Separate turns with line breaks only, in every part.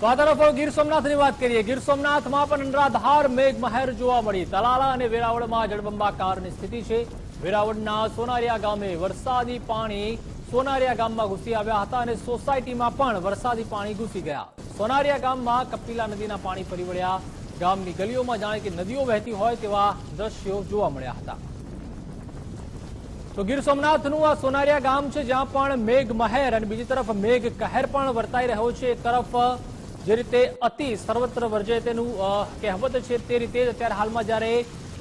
ગીર સોમનાથની વાત કરીએ. ગીર સોમનાથમાં પણ અનરાધાર મેઘમહેર જોવા મળી. તલાલા અને વેરાવળમાં જળબંબાકારની સ્થિતિ છે. વેરાવળના સોનારિયા ગામે વરસાદી પાણી સોનારિયા ગામમાં ઘૂસી આવ્યા હતા અને સોસાયટીમાં પણ વરસાદી પાણી ઘૂસી ગયા. સોનારિયા ગામમાં કપિલા નદીના પાણી ફરી વળ્યા ગામની ગલીઓમાં જાણે કે નદીઓ વહેતી હોય તેવા દ્રશ્યો જોવા મળ્યા હતા. તો ગીર સોમનાથનું આ સોનારિયા ગામ છે, જ્યાં પણ મેઘ મહેર અને બીજી તરફ મેઘ કહેર પણ વર્તાઈ રહ્યો છે. એક તરફ જે રીતે અતિ સર્વત્ર વર્જે તેનું કહેવત છે તે રીતે જ અત્યારે હાલમાં જ્યારે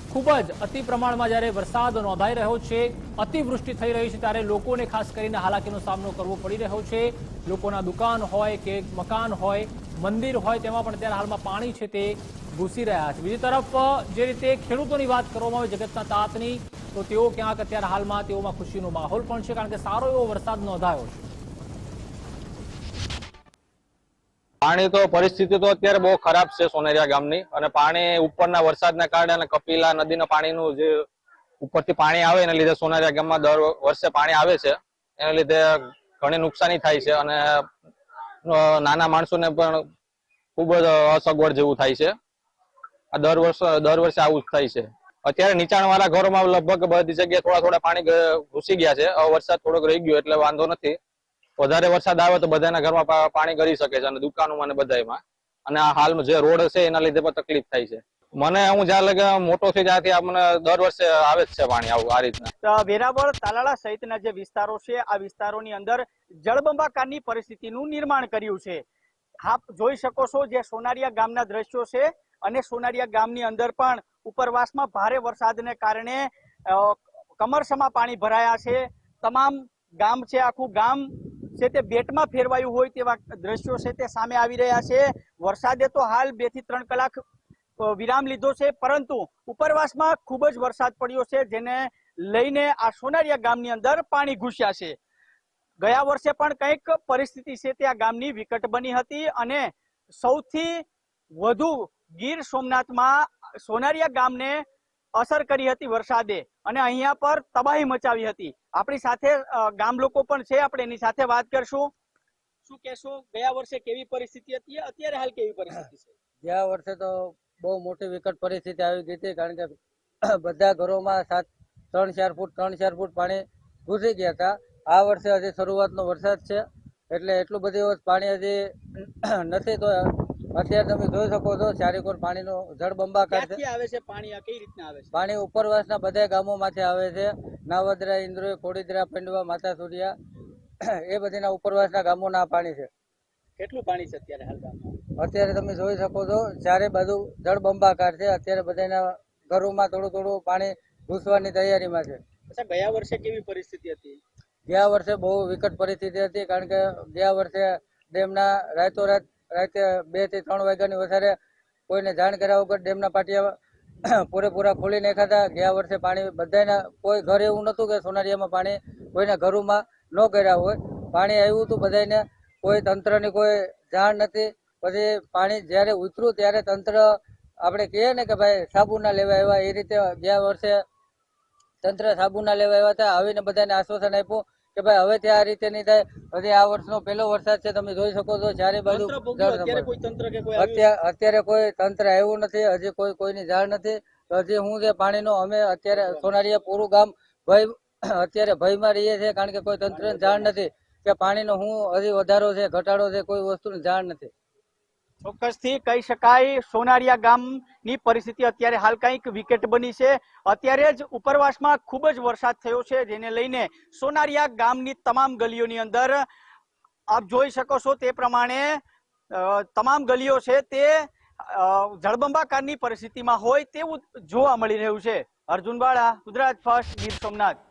ખૂબ જ અતિ પ્રમાણમાં જ્યારે વરસાદ નોંધાઈ રહ્યો છે, અતિવૃષ્ટિ થઈ રહી છે, ત્યારે લોકોને ખાસ કરીને હાલાકીનો સામનો કરવો પડી રહ્યો છે. લોકોના દુકાન હોય કે મકાન હોય, મંદિર હોય, તેમાં પણ અત્યારે હાલમાં પાણી છે તે ઘૂસી રહ્યા છે. બીજી તરફ જે રીતે ખેડૂતોની વાત કરવામાં આવે, જગતના તાતની, તો તેઓ ક્યાંક અત્યારે હાલમાં તેઓમાં ખુશીનો માહોલ પણ છે, કારણ કે સારો એવો વરસાદ નોંધાયો છે.
પાણી તો, પરિસ્થિતિ તો અત્યારે બહુ ખરાબ છે સોનેરિયા ગામની. અને પાણી ઉપરના વરસાદના કારણે અને કપિલા નદીના પાણીનું જે ઉપરથી પાણી આવે એના લીધે સોનેરિયા ગામમાં દર વર્ષે પાણી આવે છે. એના લીધે ઘણી નુકસાની થાય છે અને નાના માણસોને પણ ખૂબ જ અસગવડ જેવું થાય છે. આ દર વર્ષે દર વર્ષે આવું જ થાય છે. અત્યારે નીચાણ વાળા ઘરોમાં લગભગ બધી જગ્યાએ થોડા થોડા પાણી ઘૂસી ગયા છે. વરસાદ થોડોક રહી ગયો એટલે વાંધો નથી. વધારે વરસાદ આવે તો બધાના ઘરમાં પાણી ગળી શકે છે અને દુકાનોમાં અને બધામાં અને આ હાલમાં જે રોડ છે એના લીધે પણ તકલીફ થાય છે. મને હું જ્યાં લગે મોટો થઈ ત્યાંથી મને દર વર્ષે આવે જ છે પાણી આવું, આ રીતના.
વેરાવળ, તાલાળા સહિતના જે વિસ્તારો છે, આ વિસ્તારોની અંદર જળબંબાકારની પરિસ્થિતિનું નિર્માણ કર્યું છે. આપ જોઈ શકો છો જે સોનારિયા ગામના દ્રશ્યો છે અને સોનારિયા ગામની અંદર પણ ઉપરવાસમાં ભારે વરસાદને કારણે કમરસમાં પાણી ભરાયા છે. તમામ ગામ છે, આખું ગામ છે તે બેટમાં ફેરવાયું હોય તેવા દ્રશ્યો છે તે સામે આવી રહ્યા છે. વરસાદે તો હાલ બેથી ત્રણ કલાક વિરામ લીધો છે, પરંતુ ઉપરવાસમાં ખૂબ જ વરસાદ પડ્યો છે, જેને લઈને આ સોનારિયા ગામની અંદર પાણી ઘૂસ્યા છે. ગયા વર્ષે પણ કંઈક પરિસ્થિતિ છે તે આ ગામની વિકટ બની હતી અને સૌથી વધુ ગીર સોમનાથમાં સોનારિયા ગામને અસર કરી હતી વરસાદે અને અહીંયા પર તબાહી મચાવી હતી. આપણી સાથે ગામ લોકો પણ છે. આપણે એની સાથે વાત કરશું. શું કહેશો? ગયા વર્ષે કેવી પરિસ્થિતિ હતી? અત્યારે હાલ કેવી પરિસ્થિતિ છે?
ગયા વર્ષે તો બહુ મોટી વિકટ પરિસ્થિતિ આવી ગઈ હતી કારણ કે બધા ઘરોમાં સાત ત્રણ ચાર ફૂટ ત્રણ ચાર ફૂટ પાણી ઘૂસી ગયા હતા. આ વર્ષે હજી શરૂઆતનો વરસાદ છે એટલે એટલું બધું પાણી હજી નથી. તો અત્યારે તમે જોઈ શકો છો ચારેકોર પાણીનો જળબંબાકાર છે.
આવે છે પાણી? કઈ રીતના આવે છે?
પાણી ઉપરવાસના બધા ગામોમાંથી આવે છે. નાવદરા ઇન્દ્રોઈ ખોડીદરા પંડવા માતા સુરિયા એ બધીના ઉપરવાસના ગામોના પાણી છે.
કેટલું પાણી છે અત્યારે હાલ ગામમાં?
અત્યારે તમે જોઈ શકો છો ચારે બાજુ જળબંબાકાર છે. અત્યારે બધાના ઘરોમાં થોડું થોડું પાણી ઘૂસવાની તૈયારીમાં છે.
અચ્છા ગયા વર્ષે કેવી પરિસ્થિતિ હતી?
ગયા વર્ષે બહુ વિકટ પરિસ્થિતિ હતી કારણ કે ગયા વર્ષે ડેમના રાતોરાત રાતે બેથી ત્રણ વાગ્યાની વધારે કોઈને જાણ કર્યા વગર ડેમના પાટિયા પૂરેપૂરા ખોલી નાખ્યા ગયા વર્ષે પાણી બધાના કોઈ ઘર એવું નહોતું કે સોનારિયામાં પાણી કોઈના ઘરોમાં ન કર્યા હોય. પાણી આવ્યું હતું બધાને કોઈ તંત્રની કોઈ જાણ નથી. પછી પાણી જ્યારે ઉતર્યું ત્યારે તંત્ર આપણે કહીએ ને કે ભાઈ સાબુના લેવા આવ્યા. એ રીતે ગયા વર્ષે તંત્ર સાબુના લેવા આવ્યા હતા. આવીને બધાને આશ્વાસન આપ્યું. કે ભાઈ હવે ત્યાં આ રીતે નહીં થાય. હજી આ વર્ષનો પહેલો વરસાદ છે તમે જોઈ શકો છો ચારે બાજુ
અત્યારે કોઈ તંત્ર આવ્યું?
નથી હજી કોઈ કોઈની જાણ નથી. હજી હું છે પાણીનો અમે અત્યારે સોનારીયા પૂરું ગામ ભય અત્યારે ભયમાં રહીએ છીએ કારણ કે કોઈ તંત્રની જાણ નથી. કે પાણીનો હું હજી વધારો છે ઘટાડો છે કોઈ વસ્તુની જાણ નથી.
ચોક્કસથી કહી શકાય, સોનારિયા ગામની પરિસ્થિતિ અત્યારે હાલ કંઈક વિકેટ બની છે. અત્યારે જ ઉપરવાસમાં ખૂબ જ વરસાદ થયો છે, જેને લઈને સોનારિયા ગામની તમામ ગલીઓની અંદર, આપ જોઈ શકો છો તે પ્રમાણે તમામ ગલીઓ છે તે જળબંબાકારની પરિસ્થિતિમાં હોય તેવું જોવા મળી રહ્યું છે. અર્જુન બાળા ગુજરાત ફર્સ્ટ, ગીર સોમનાથ.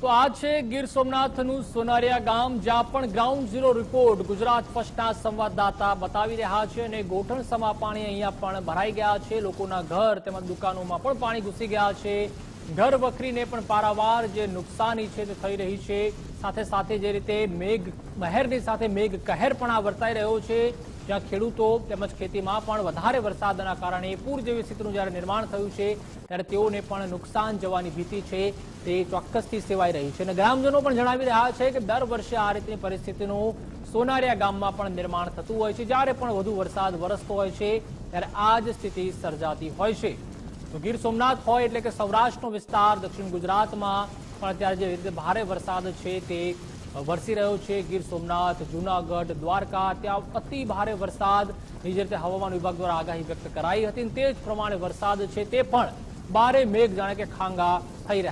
તો આ છે ગીર સોમનાથનું સોનારિયા ગામ, જ્યાં પણ ગ્રાઉન્ડ ઝીરો રિપોર્ટ ગુજરાત ફર્સ્ટના સંવાદદાતા બતાવી રહ્યા છે અને ગોઠણ સમા પાણી અહીંયા પણ ભરાઈ ગયા છે. લોકોના ઘર તેમજ દુકાનોમાં પણ પાણી ઘૂસી ગયા છે. ઘર વખરીને પણ પારાવાર જે નુકસાની છે તે થઈ રહી છે. સાથે સાથે જે રીતે મેઘ, મહેરની સાથે મેઘ કહેર પણ આ વર્તાઈ રહ્યો છે. જ્યાં ખેડૂતો તેમજ ખેતીમાં પણ વધારે વરસાદના કારણે પૂર જેવી સ્થિતિનું જ્યારે નિર્માણ થયું છે, ત્યારે તેઓને પણ નુકસાન જવાની ભીતિ છે, તે ચોક્કસથી સેવાઈ રહી છે. અને ગ્રામજનો પણ જણાવી રહ્યા છે કે દર વર્ષે આ રીતની પરિસ્થિતિનું સોનારિયા ગામમાં પણ નિર્માણ થતું હોય છે. જ્યારે પણ વધુ વરસાદ વરસતો હોય છે, ત્યારે આ જ સ્થિતિ સર્જાતી હોય છે. તો ગીર સોમનાથ હોય એટલે કે સૌરાષ્ટ્રનો વિસ્તાર, દક્ષિણ ગુજરાતમાં પણ અત્યારે જે રીતે ભારે વરસાદ છે, તે વરસી રહ્યો છે ગીર સોમનાથ, જુનાગઢ, દ્વારકા. ત્યાં અતિ ભારે વરસાદની જે રીતે હવામાન વિભાગ દ્વારા આગાહી વ્યક્ત કરાઈ હતી તે જ પ્રમાણે વરસાદ છે તે પણ બારે મેઘ જાણે કે ખાંગા થઈ